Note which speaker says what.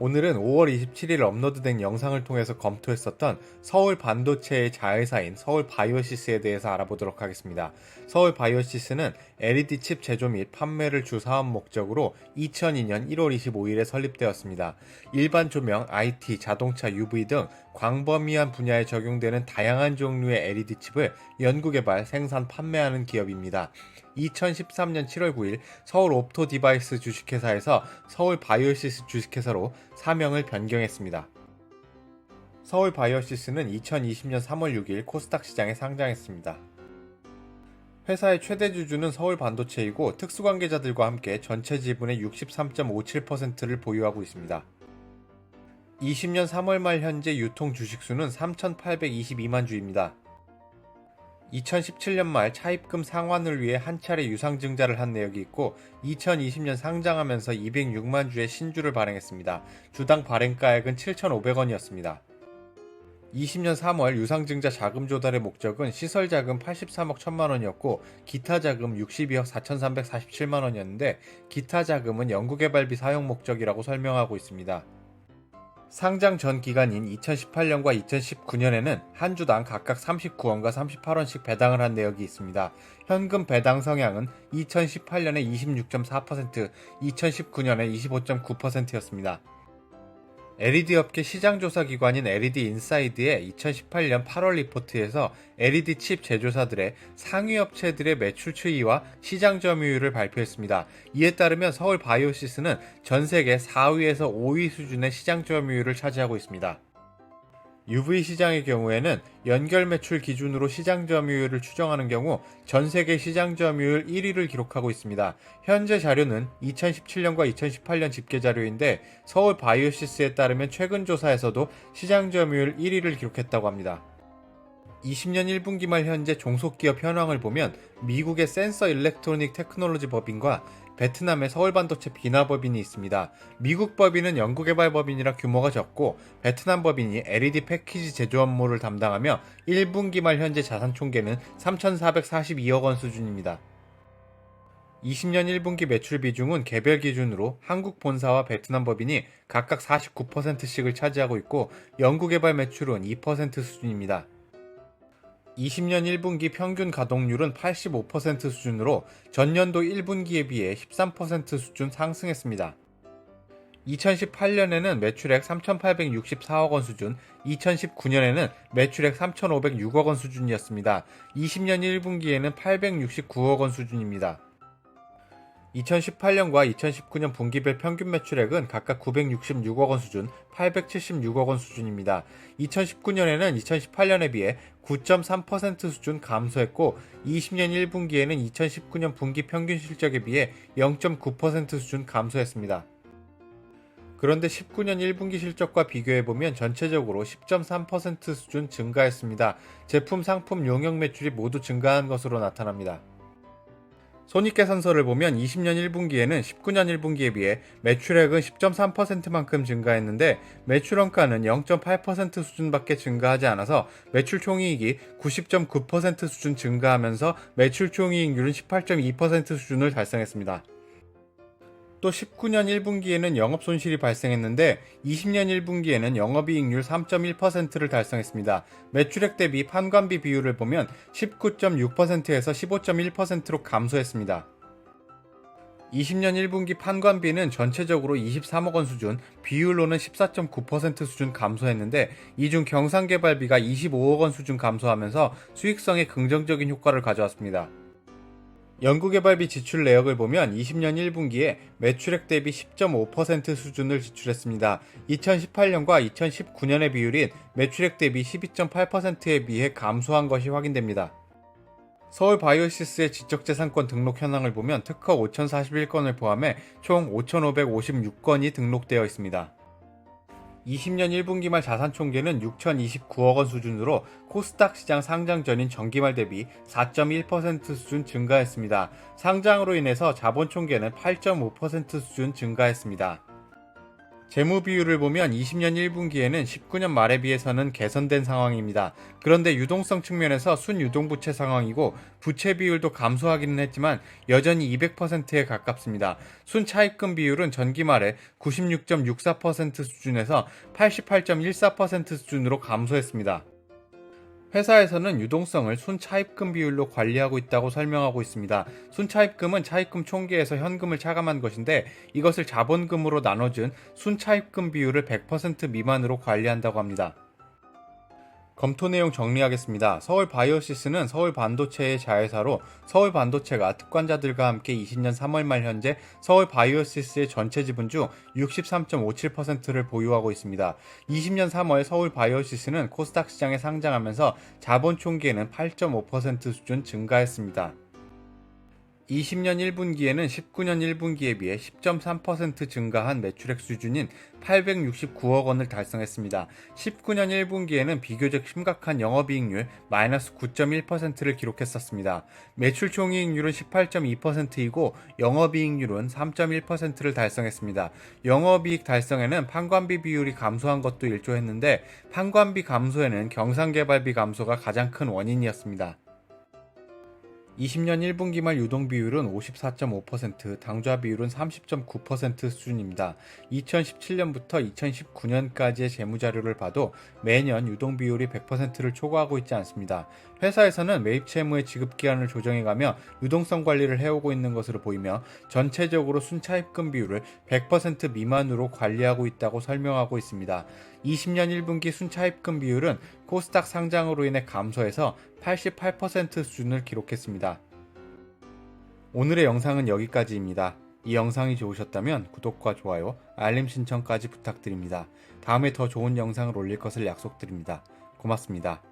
Speaker 1: 오늘은 5월 27일 업로드된 영상을 통해서 검토했었던 서울 반도체의 자회사인 서울 바이오시스에 대해서 알아보도록 하겠습니다. 서울 바이오시스는 LED 칩 제조 및 판매를 주 사업 목적으로 2002년 1월 25일에 설립되었습니다. 일반 조명, IT, 자동차, UV 등 광범위한 분야에 적용되는 다양한 종류의 LED 칩을 연구 개발, 생산, 판매하는 기업입니다. 2013년 7월 9일 서울 옵토 디바이스 주식회사에서 서울 바이오시스 주식회사로 사명을 변경했습니다. 서울 바이오시스는 2020년 3월 6일 코스닥 시장에 상장했습니다. 회사의 최대 주주는 서울 반도체이고 특수관계자들과 함께 전체 지분의 63.57%를 보유하고 있습니다. 20년 3월 말 현재 유통 주식수는 3,822만 주입니다. 2017년 말 차입금 상환을 위해 한 차례 유상증자를 한 내역이 있고 2020년 상장하면서 206만 주의 신주를 발행했습니다. 주당 발행가액은 7,500원이었습니다. 20년 3월 유상증자 자금 조달의 목적은 시설 자금 83억 1천만 원이었고 기타 자금 62억 4,347만 원이었는데 기타 자금은 연구개발비 사용 목적이라고 설명하고 있습니다. 상장 전 기간인 2018년과 2019년에는 한 주당 각각 39원과 38원씩 배당을 한 내역이 있습니다. 현금 배당 성향은 2018년에 26.4%, 2019년에 25.9%였습니다. LED 업계 시장조사 기관인 LED 인사이드의 2018년 8월 리포트에서 LED 칩 제조사들의 상위 업체들의 매출 추이와 시장 점유율을 발표했습니다. 이에 따르면 서울 바이오시스는 전 세계 4위에서 5위 수준의 시장 점유율을 차지하고 있습니다. UV 시장의 경우에는 연결 매출 기준으로 시장 점유율을 추정하는 경우 전 세계 시장 점유율 1위를 기록하고 있습니다. 현재 자료는 2017년과 2018년 집계 자료인데 서울 바이오시스에 따르면 최근 조사에서도 시장 점유율 1위를 기록했다고 합니다. 20년 1분기 말 현재 종속기업 현황을 보면 미국의 센서 일렉트로닉 테크놀로지 법인과 베트남의 서울 반도체 비나 법인이 있습니다. 미국 법인은 연구개발 법인이라 규모가 적고 베트남 법인이 LED 패키지 제조 업무를 담당하며 1분기 말 현재 자산 총계는 3,442억 원 수준입니다. 20년 1분기 매출 비중은 개별 기준으로 한국 본사와 베트남 법인이 각각 49%씩을 차지하고 있고 연구개발 매출은 2% 수준입니다. 20년 1분기 평균 가동률은 85% 수준으로 전년도 1분기에 비해 13% 수준 상승했습니다. 2018년에는 매출액 3,864억 원 수준, 2019년에는 매출액 3,506억 원 수준이었습니다. 20년 1분기에는 869억 원 수준입니다. 2018년과 2019년 분기별 평균 매출액은 각각 966억 원 수준, 876억 원 수준입니다. 2019년에는 2018년에 비해 9.3% 수준 감소했고 20년 1분기에는 2019년 분기 평균 실적에 비해 0.9% 수준 감소했습니다. 그런데 19년 1분기 실적과 비교해보면 전체적으로 10.3% 수준 증가했습니다. 제품, 상품, 용역 매출이 모두 증가한 것으로 나타납니다. 손익계산서를 보면 20년 1분기에는 19년 1분기에 비해 매출액은 10.3%만큼 증가했는데 매출원가는 0.8% 수준밖에 증가하지 않아서 매출 총이익이 90.9% 수준 증가하면서 매출 총이익률은 18.2% 수준을 달성했습니다. 또 19년 1분기에는 영업 손실이 발생했는데 20년 1분기에는 영업이익률 3.1%를 달성했습니다. 매출액 대비 판관비 비율을 보면 19.6%에서 15.1%로 감소했습니다. 20년 1분기 판관비는 전체적으로 23억 원 수준, 비율로는 14.9% 수준 감소했는데 이 중 경상개발비가 25억 원 수준 감소하면서 수익성에 긍정적인 효과를 가져왔습니다. 연구개발비 지출 내역을 보면 20년 1분기에 매출액 대비 10.5% 수준을 지출했습니다. 2018년과 2019년의 비율인 매출액 대비 12.8%에 비해 감소한 것이 확인됩니다. 서울 바이오시스의 지적재산권 등록 현황을 보면 특허 5,041건을 포함해 총 5,556건이 등록되어 있습니다. 20년 1분기 말 자산 총계는 6,029억 원 수준으로 코스닥 시장 상장 전인 전기말 대비 4.1% 수준 증가했습니다. 상장으로 인해서 자본 총계는 8.5% 수준 증가했습니다. 재무 비율을 보면 20년 1분기에는 19년 말에 비해서는 개선된 상황입니다. 그런데 유동성 측면에서 순유동부채 상황이고 부채 비율도 감소하기는 했지만 여전히 200%에 가깝습니다. 순차입금 비율은 전기 말에 96.64% 수준에서 88.14% 수준으로 감소했습니다. 회사에서는 유동성을 순차입금 비율로 관리하고 있다고 설명하고 있습니다. 순차입금은 차입금 총계에서 현금을 차감한 것인데 이것을 자본금으로 나눠준 순차입금 비율을 100% 미만으로 관리한다고 합니다. 검토 내용 정리하겠습니다. 서울 바이오시스는 서울 반도체의 자회사로 서울 반도체가 특관자들과 함께 20년 3월 말 현재 서울 바이오시스의 전체 지분 중 63.57%를 보유하고 있습니다. 20년 3월 서울 바이오시스는 코스닥 시장에 상장하면서 자본 총계는 8.5% 수준 증가했습니다. 20년 1분기에는 19년 1분기에 비해 10.3% 증가한 매출액 수준인 869억 원을 달성했습니다. 19년 1분기에는 비교적 심각한 영업이익률 마이너스 9.1%를 기록했었습니다. 매출 총이익률은 18.2%이고 영업이익률은 3.1%를 달성했습니다. 영업이익 달성에는 판관비 비율이 감소한 것도 일조했는데 판관비 감소에는 경상개발비 감소가 가장 큰 원인이었습니다. 20년 1분기 말 유동 비율은 54.5%, 당좌 비율은 30.9% 수준입니다. 2017년부터 2019년까지의 재무자료를 봐도 매년 유동 비율이 100%를 초과하고 있지 않습니다. 회사에서는 매입 채무의 지급 기한을 조정해가며 유동성 관리를 해오고 있는 것으로 보이며 전체적으로 순차입금 비율을 100% 미만으로 관리하고 있다고 설명하고 있습니다. 20년 1분기 순차입금 비율은 코스닥 상장으로 인해 감소해서 88% 수준을 기록했습니다. 오늘의 영상은 여기까지입니다. 이 영상이 좋으셨다면 구독과 좋아요, 알림 신청까지 부탁드립니다. 다음에 더 좋은 영상을 올릴 것을 약속드립니다. 고맙습니다.